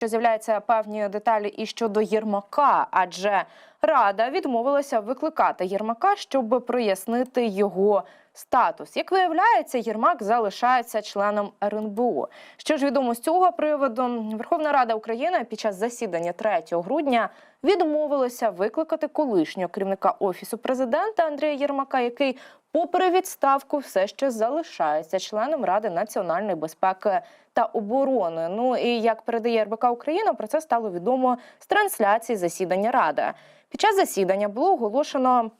що з'являються певні деталі і щодо Єрмака, адже Рада відмовилася викликати Єрмака, щоб прояснити його статус. Як виявляється, Єрмак залишається членом РНБО. Що ж відомо з цього приводу, Верховна Рада України під час засідання 3 грудня відмовилася викликати колишнього керівника офісу президента Андрія Єрмака, який, попри відставку, все ще залишається членом Ради національної безпеки та оборони. Ну і як передає РБК Україна, про це стало відомо з трансляції засідання Ради. Під час засідання було оголошено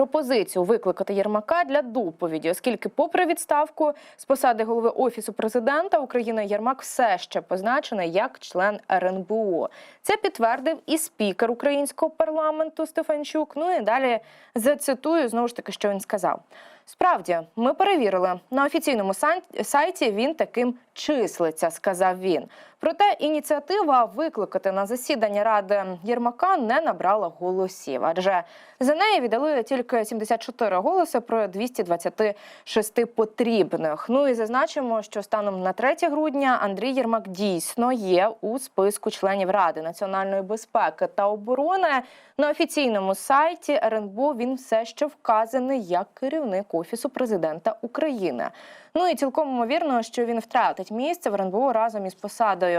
пропозицію викликати Єрмака для доповіді, оскільки, попри відставку з посади голови офісу президента України, Єрмак все ще позначений як член РНБО. Це підтвердив і спікер українського парламенту Стефанчук. Ну і далі зацитую знову ж таки, що він сказав. Справді, ми перевірили на офіційному сайті. Він таким числиться, сказав він. Проте ініціатива викликати на засідання ради Єрмака не набрала голосів, адже за неї віддали тільки 74 голоси про 226 потрібних. Ну і зазначимо, що станом на 3 грудня Андрій Єрмак дійсно є у списку членів Ради національної безпеки та оборони. На офіційному сайті РНБО він все ще вказаний як керівник офісу президента України. Ну і цілком ймовірно, що він втратить місце в РНБО разом із посадою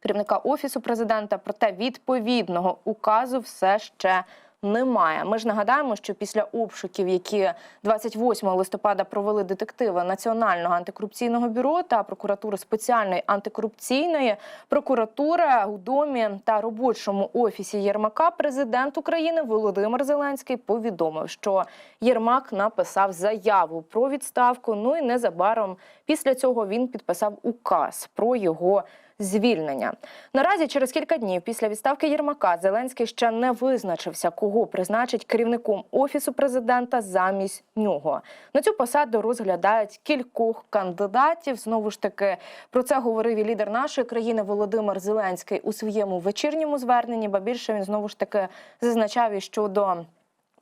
керівника офісу президента. Проте відповідного указу все ще немає. Ми ж нагадаємо, що після обшуків, які 28 листопада провели детективи Національного антикорупційного бюро та прокуратури спеціальної антикорупційної прокуратури у домі та робочому офісі Єрмака, президент України Володимир Зеленський повідомив, що Єрмак написав заяву про відставку. Ну і незабаром після цього він підписав указ про його звільнення. Наразі, через кілька днів після відставки Єрмака, Зеленський ще не визначився, кого призначить керівником офісу президента замість нього. На цю посаду розглядають кількох кандидатів. Знову ж таки про це говорив і лідер нашої країни Володимир Зеленський у своєму вечірньому зверненні. Ба більше він знову ж таки зазначав і щодо.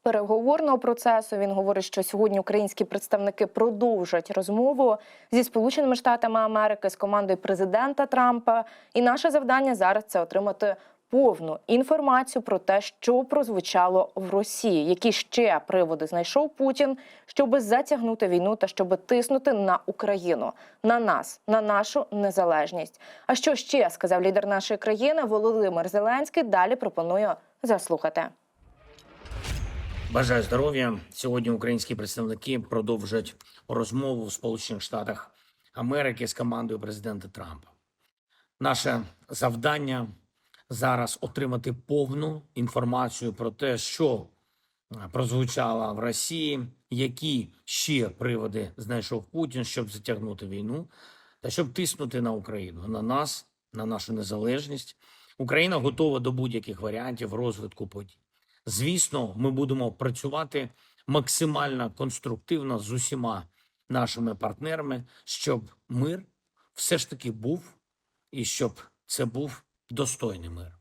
Переговорного процесу він говорить, що сьогодні українські представники продовжать розмову зі Сполученими Штатами Америки з командою президента Трампа. І наше завдання зараз це отримати повну інформацію про те, що прозвучало в Росії, які ще приводи знайшов Путін, щоб затягнути війну та щоб тиснути на Україну, на нас, на нашу незалежність. А що ще сказав лідер нашої країни Володимир Зеленський? Далі пропоную заслухати. Бажаю здоров'я. Сьогодні українські представники продовжать розмову в Сполучених Штатах Америки з командою президента Трампа. Наше завдання зараз отримати повну інформацію про те, що е, прозвучало в Росії, які ще приводи знайшов Путін, щоб затягнути війну та щоб тиснути на Україну, на нас, на нашу незалежність. Україна готова до будь-яких варіантів розвитку подій. Звісно, ми будемо працювати максимально конструктивно з усіма нашими партнерами, щоб мир все ж таки був і щоб це був достойний мир.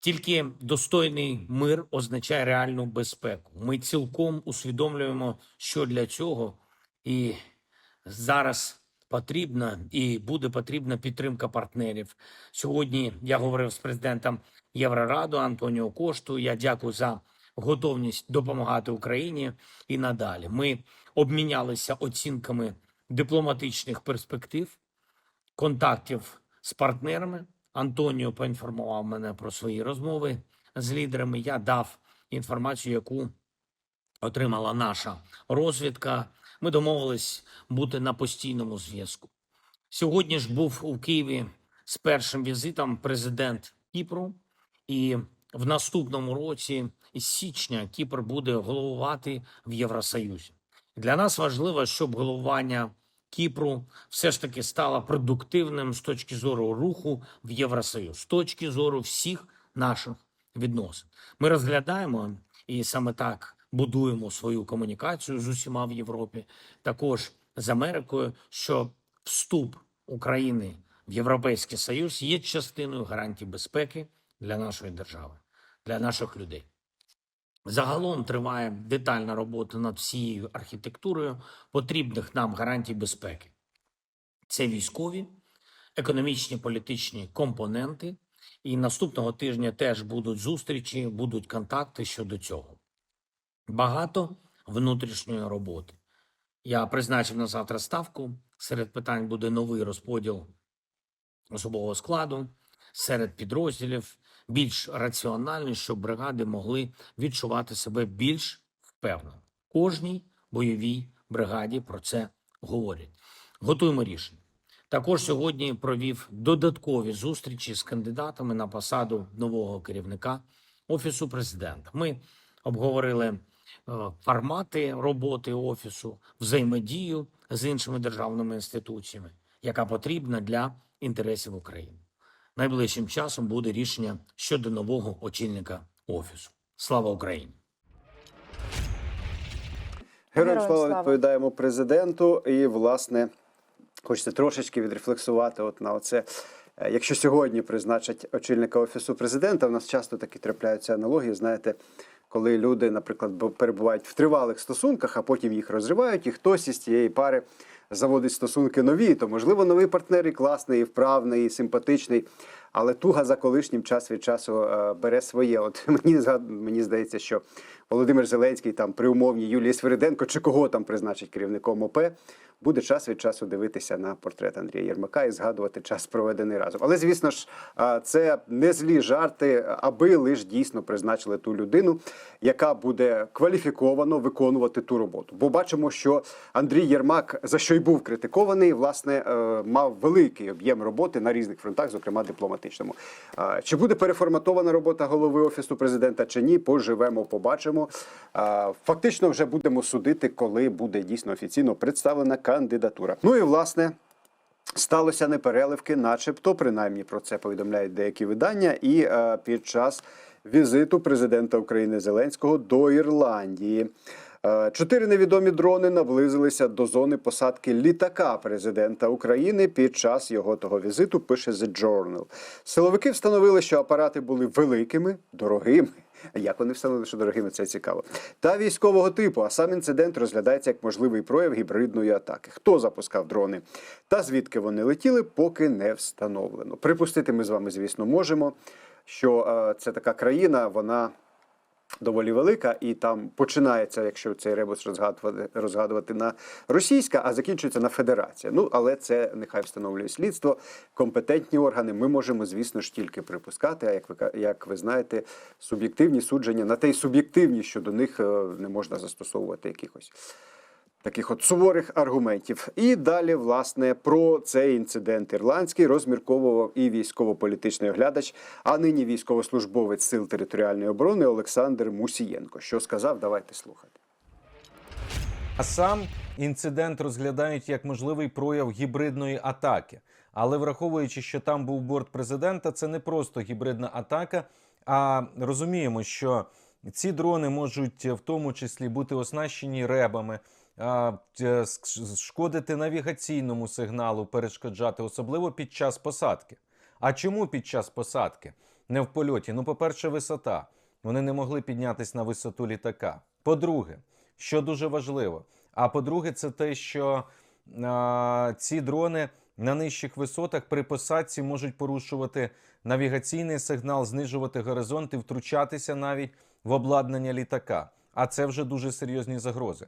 Тільки достойний мир означає реальну безпеку. Ми цілком усвідомлюємо, що для цього і зараз потрібна і буде потрібна підтримка партнерів. Сьогодні я говорив з президентом Єврораду Антоніо Кошту. Я дякую за готовність допомагати Україні і надалі. Ми обмінялися оцінками дипломатичних перспектив, контактів з партнерами. Антоніо поінформував мене про свої розмови з лідерами. Я дав інформацію, яку отримала наша розвідка. Ми домовились бути на постійному зв'язку. Сьогодні ж був у Києві з першим візитом президент Кіпру, і в наступному році, із січня, Кіпр буде головувати в Євросоюзі. Для нас важливо, щоб головування Кіпру все ж таки стало продуктивним з точки зору руху в Євросоюз, з точки зору всіх наших відносин. Ми розглядаємо і саме так будуємо свою комунікацію з усіма в Європі, також з Америкою, що вступ України в Європейський Союз є частиною гарантій безпеки для нашої держави, для наших людей. Загалом триває детальна робота над всією архітектурою потрібних нам гарантій безпеки. Це військові, економічні політичні компоненти. І наступного тижня теж будуть зустрічі, будуть контакти щодо цього. Багато внутрішньої роботи. Я призначив на завтра ставку. Серед питань буде новий розподіл особового складу серед підрозділів, більш раціональний, щоб бригади могли відчувати себе більш впевнено. Кожній бойовій бригаді про це говорять. Готуємо рішення. Також сьогодні провів додаткові зустрічі з кандидатами на посаду нового керівника офісу президента. Ми обговорили е, формати роботи офісу, взаємодію з іншими державними інституціями, яка потрібна для інтересів України. Найближчим часом буде рішення щодо нового очільника офісу. Слава Україні! Героям Героям слава слава. відповідаємо президенту. І, власне, хочеться трошечки відрефлексувати от на оце. Е, Якщо сьогодні призначать очільника офісу президента, в нас часто такі трапляються аналогії. Знаєте, коли люди, наприклад, перебувають в тривалих стосунках, а потім їх розривають, і хтось із цієї пари заводить стосунки нові, то можливо новий партнер і класний, і вправний, і симпатичний. Але туга за колишнім час від часу е, бере своє. От мені мені здається, що Володимир Зеленський там при умовній Юлії Свириденко чи кого там призначить керівником ОП, буде час від часу дивитися на портрет Андрія Єрмака і згадувати час, проведений разом. Але звісно ж, це не злі жарти, аби лише дійсно призначили ту людину, яка буде кваліфіковано виконувати ту роботу. Бо бачимо, що Андрій Єрмак, за що й був критикований, власне, е, мав великий об'єм роботи на різних фронтах, зокрема дипломатичному. Чи буде переформатована робота голови офісу президента чи ні? Поживемо, побачимо. Фактично, вже будемо судити, коли буде дійсно офіційно представлена кандидатура. Ну і власне. Сталося непереливки, начебто, принаймні про це повідомляють деякі видання. І е, під час візиту президента України Зеленського до Ірландії. Е, Чотири невідомі дрони наблизилися до зони посадки літака президента України під час його того візиту. Пише The Journal. Силовики встановили, що апарати були великими, дорогими. Як вони встановили, що дорогими, це цікаво. Та військового типу. А сам інцидент розглядається як можливий прояв гібридної атаки. Хто запускав дрони та звідки вони летіли, поки не встановлено. Припустити ми з вами, звісно, можемо, що е, це така країна, вона доволі велика, і там починається, якщо цей ребус розгадувати, розгадувати на російська, а закінчується на федерація. Ну але це нехай встановлює слідство, компетентні органи. Ми можемо, звісно ж, тільки припускати. А як ви як ви знаєте, суб'єктивні судження на те й суб'єктивні, що до них е, не можна застосовувати якихось таких от суворих аргументів. І далі, власне, про цей інцидент ірландський розмірковував і військово-політичний оглядач, а нині військовослужбовець сил територіальної оборони Олександр Мусієнко. Що сказав, давайте слухати. А сам інцидент розглядають як можливий прояв гібридної атаки. Але враховуючи, що там був борт президента, це не просто гібридна атака. А розуміємо, що ці дрони можуть в тому числі бути оснащені ребами, шкодити навігаційному сигналу, перешкоджати, особливо під час посадки. А чому під час посадки? Не в польоті. Ну, по-перше, висота. Вони не могли піднятися на висоту літака. По-друге, що дуже важливо. А по-друге, це те, що а, ці дрони на нижчих висотах при посадці можуть порушувати навігаційний сигнал, знижувати горизонт і втручатися навіть в обладнання літака. А це вже дуже серйозні загрози.